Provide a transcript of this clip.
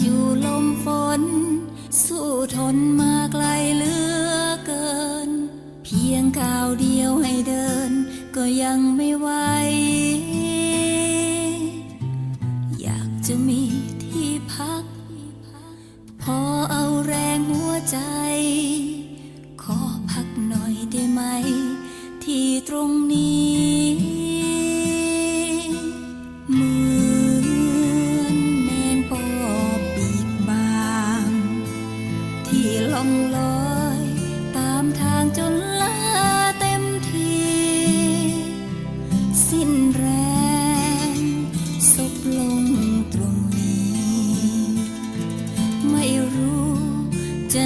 อยู่ลมฝน สู้ทนมาไกลเหลือเกิน เพียงก้าวเดียวให้เดิน ก็ยังไม่ไหวอยากจะมีที่พัก พอเอาแรงหัวใจ ขอพักหน่อยได้ไหม ที่ตรงนี้ ล่องลอย ตามทางจนลาเต็มที สิ้นแรงสบลงตรงนี้ ไม่รู้จะ